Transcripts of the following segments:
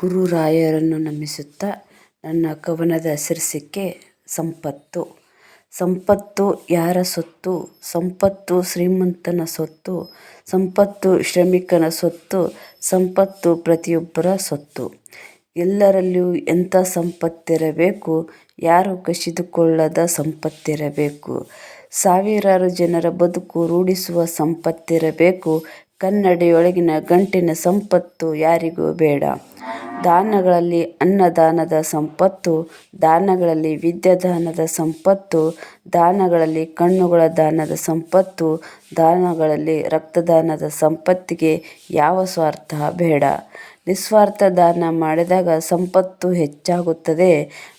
ಗುರುರಾಯರನ್ನು ನಮಿಸುತ್ತಾ ನನ್ನ ಕವನದ ಶೀರ್ಷಿಕೆ ಸಂಪತ್ತು. ಸಂಪತ್ತು ಯಾರ ಸೊತ್ತು? ಸಂಪತ್ತು ಶ್ರೀಮಂತನ ಸೊತ್ತು. ಸಂಪತ್ತು ಶ್ರಮಿಕನ ಸೊತ್ತು. ಸಂಪತ್ತು ಪ್ರತಿಯೊಬ್ಬರ ಸೊತ್ತು. ಎಲ್ಲರಲ್ಲಿಯೂ ಎಂಥ ಸಂಪತ್ತಿರಬೇಕು? ಯಾರು ಕಸಿದುಕೊಳ್ಳದ ಸಂಪತ್ತಿರಬೇಕು? ಸಾವಿರಾರು ಜನರ ಬದುಕು ರೂಢಿಸುವ ಸಂಪತ್ತಿರಬೇಕು? ಕನ್ನಡಿಯೊಳಗಿನ ಗಂಟಿನ ಸಂಪತ್ತು ಯಾರಿಗೂ ಬೇಡ. ದಾನಗಳಲ್ಲಿ ಅನ್ನದಾನದ ಸಂಪತ್ತು, ದಾನಗಳಲ್ಲಿ ವಿದ್ಯಾದಾನದ ಸಂಪತ್ತು, ದಾನಗಳಲ್ಲಿ ಕಣ್ಣುಗಳ ದಾನದ ಸಂಪತ್ತು, ದಾನಗಳಲ್ಲಿ ರಕ್ತದಾನದ ಸಂಪತ್ತಿಗೆ ಯಾವ ಸ್ವಾರ್ಥ ಬೇಡ. ನಿಸ್ವಾರ್ಥ ದಾನ ಮಾಡಿದಾಗ ಸಂಪತ್ತು ಹೆಚ್ಚಾಗುತ್ತದೆ.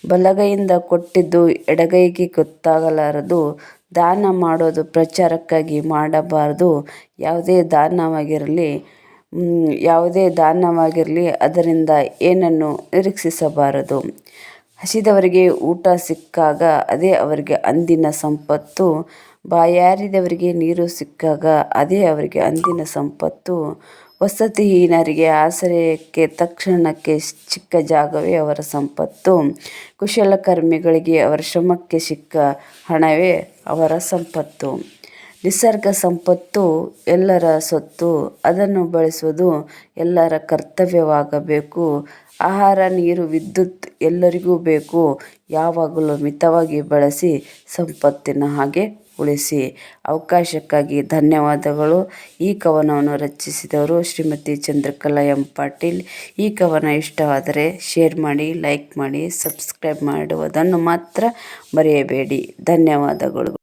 ಬಲಗೈಯಿಂದ ಕೊಟ್ಟಿದ್ದು ಎಡಗೈಗೆ ಗೊತ್ತಾಗಲಾರದು. ದಾನ ಮಾಡೋದು ಪ್ರಚಾರಕ್ಕಾಗಿ ಮಾಡಬಾರದು. ಯಾವುದೇ ದಾನವಾಗಿರಲಿ ಯಾವುದೇ ದಾನವಾಗಿರಲಿ ಅದರಿಂದ ಏನನ್ನು ನಿರೀಕ್ಷಿಸಬಾರದು? ಹಸಿದವರಿಗೆ ಊಟ ಸಿಕ್ಕಾಗ ಅದೇ ಅವರಿಗೆ ಅಂದಿನ ಸಂಪತ್ತು. ಬಾಯಾರಿದವರಿಗೆ ನೀರು ಸಿಕ್ಕಾಗ ಅದೇ ಅವರಿಗೆ ಅಂದಿನ ಸಂಪತ್ತು. ವಸತಿಹೀನರಿಗೆ ಆಶ್ರಯಕ್ಕೆ ತಕ್ಷಣಕ್ಕೆ ಚಿಕ್ಕ ಜಾಗವೇ ಅವರ ಸಂಪತ್ತು. ಕುಶಲಕರ್ಮಿಗಳಿಗೆ ಅವರ ಶ್ರಮಕ್ಕೆ ಸಿಕ್ಕ ಹಣವೇ ಅವರ ಸಂಪತ್ತು. ನಿಸರ್ಗ ಸಂಪತ್ತು ಎಲ್ಲರ ಸೊತ್ತು. ಅದನ್ನು ಬಳಸುವುದು ಎಲ್ಲರ ಕರ್ತವ್ಯವಾಗಬೇಕು. ಆಹಾರ, ನೀರು, ವಿದ್ಯುತ್ ಎಲ್ಲರಿಗೂ ಬೇಕು. ಯಾವಾಗಲೂ ಮಿತವಾಗಿ ಬಳಸಿ ಸಂಪತ್ತಿನ ಹಾಗೆ ಉಳಿಸಿ. ಅವಕಾಶಕ್ಕಾಗಿ ಧನ್ಯವಾದಗಳು. ಈ ಕವನವನ್ನು ರಚಿಸಿದವರು ಶ್ರೀಮತಿ ಚಂದ್ರಕಲಾ ಎಂ ಪಾಟೀಲ್. ಈ ಕವನ ಇಷ್ಟವಾದರೆ ಶೇರ್ ಮಾಡಿ, ಲೈಕ್ ಮಾಡಿ, ಸಬ್ಸ್ಕ್ರೈಬ್ ಮಾಡುವುದನ್ನು ಮಾತ್ರ ಮರೆಯಬೇಡಿ. ಧನ್ಯವಾದಗಳು.